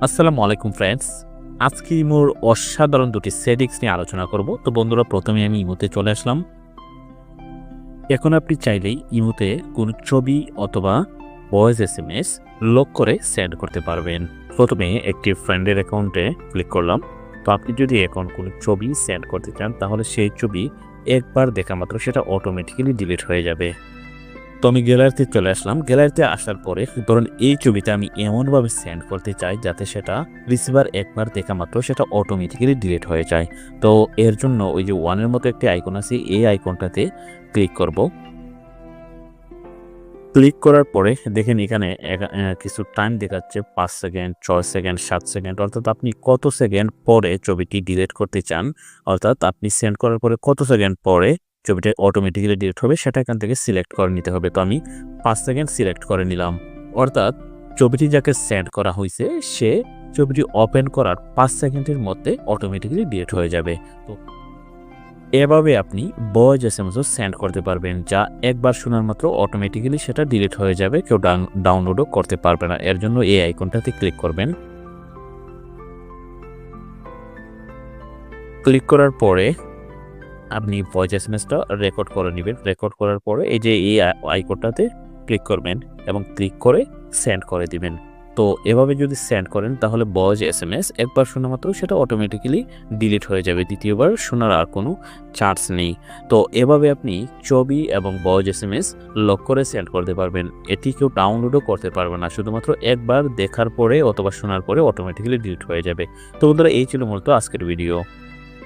আসসালামু আলাইকুম ফ্রেন্ডস। আজকে ইমোর অসাধারণ দুটি সেটিংস নিয়ে আলোচনা করব। তো বন্ধুরা, প্রথমে আমি ইমোতে চলে আসলাম। এখন আপনি চাইলেই ইমোতে কোনো ছবি অথবা voice S M S lock করে সেন্ড করতে পারবেন। প্রথমে একটি ফ্রেন্ডের অ্যাকাউন্টে ক্লিক করলাম। তো আপনি যদি এখন কোনো ছবি সেন্ড করতে চান, তাহলে সেই ছবি একবার দেখা মাত্র সেটা অটোমেটিক্যালি ডিলিট হয়ে যাবে। তো আমি গ্যালারিতে চলে আসলাম। গ্যালারিতে আসার পরে ধরুন এই ছবিটা আমি এমনভাবে সেন্ড করতে চাই যাতে সেটা রিসিভার একবার দেখা মাত্র সেটা অটোমেটিক্যালি ডিলিট হয়ে যায়। তো এর জন্য ওই যে ওয়ানের মতো একটি আইকন আছে, এই আইকনটাতে ক্লিক করব। ক্লিক করার পরে দেখেন এখানে কিছু টাইম দেখাচ্ছে, পাঁচ সেকেন্ড ছয় সেকেন্ড সাত সেকেন্ড অর্থাৎ আপনি কত সেকেন্ড পরে ছবিটি ডিলিট করতে চান, অর্থাৎ আপনি সেন্ড করার পরে কত সেকেন্ড পরে ছবিটা অটোমেটিক্যালি ডিলিট হবে, সেটা এখান থেকে সিলেক্ট করে নিতে হবে। তো আমি পাঁচ সেকেন্ড সিলেক্ট করে নিলাম। অর্থাৎ ছবিটি যাকে সেন্ড করা হয়েছে, সে ছবিটি ওপেন করার পাঁচ সেকেন্ডের মধ্যে অটোমেটিক্যালি ডিলিট হয়ে যাবে। তো এভাবে আপনি ভয়েস এস এম সেন্ড করতে পারবেন, যা একবার শোনার মাত্র অটোমেটিক্যালি সেটা ডিলিট হয়ে যাবে, কেউ ডাউনলোডও করতে পারবে না। এর জন্য এই আইকনটাতে ক্লিক করবেন। ক্লিক করার পরে আপনি ভয়েস এস এম এসটা রেকর্ড করে নেবেন। রেকর্ড করার পরে এই যে এই আইকনটাতে ক্লিক করবেন এবং ক্লিক করে সেন্ড করে দিবেন। তো এভাবে যদি সেন্ড করেন তাহলে ভয়েস এস এম এস একবার শোনা মাত্র সেটা অটোমেটিক্যালি ডিলিট হয়ে যাবে। দ্বিতীয়বার শোনার আর কোনো চান্স নেই। তো এভাবে আপনি ছবি এবং voice S M S lock করে সেন্ড করতে পারবেন। এটি কেউ ডাউনলোডও করতে পারবে না। শুধুমাত্র একবার দেখার পরে অথবা শোনার পরে অটোমেটিক্যালি ডিলিট হয়ে যাবে। তো বন্ধুরা, এই ছিল মূলত আজকের ভিডিও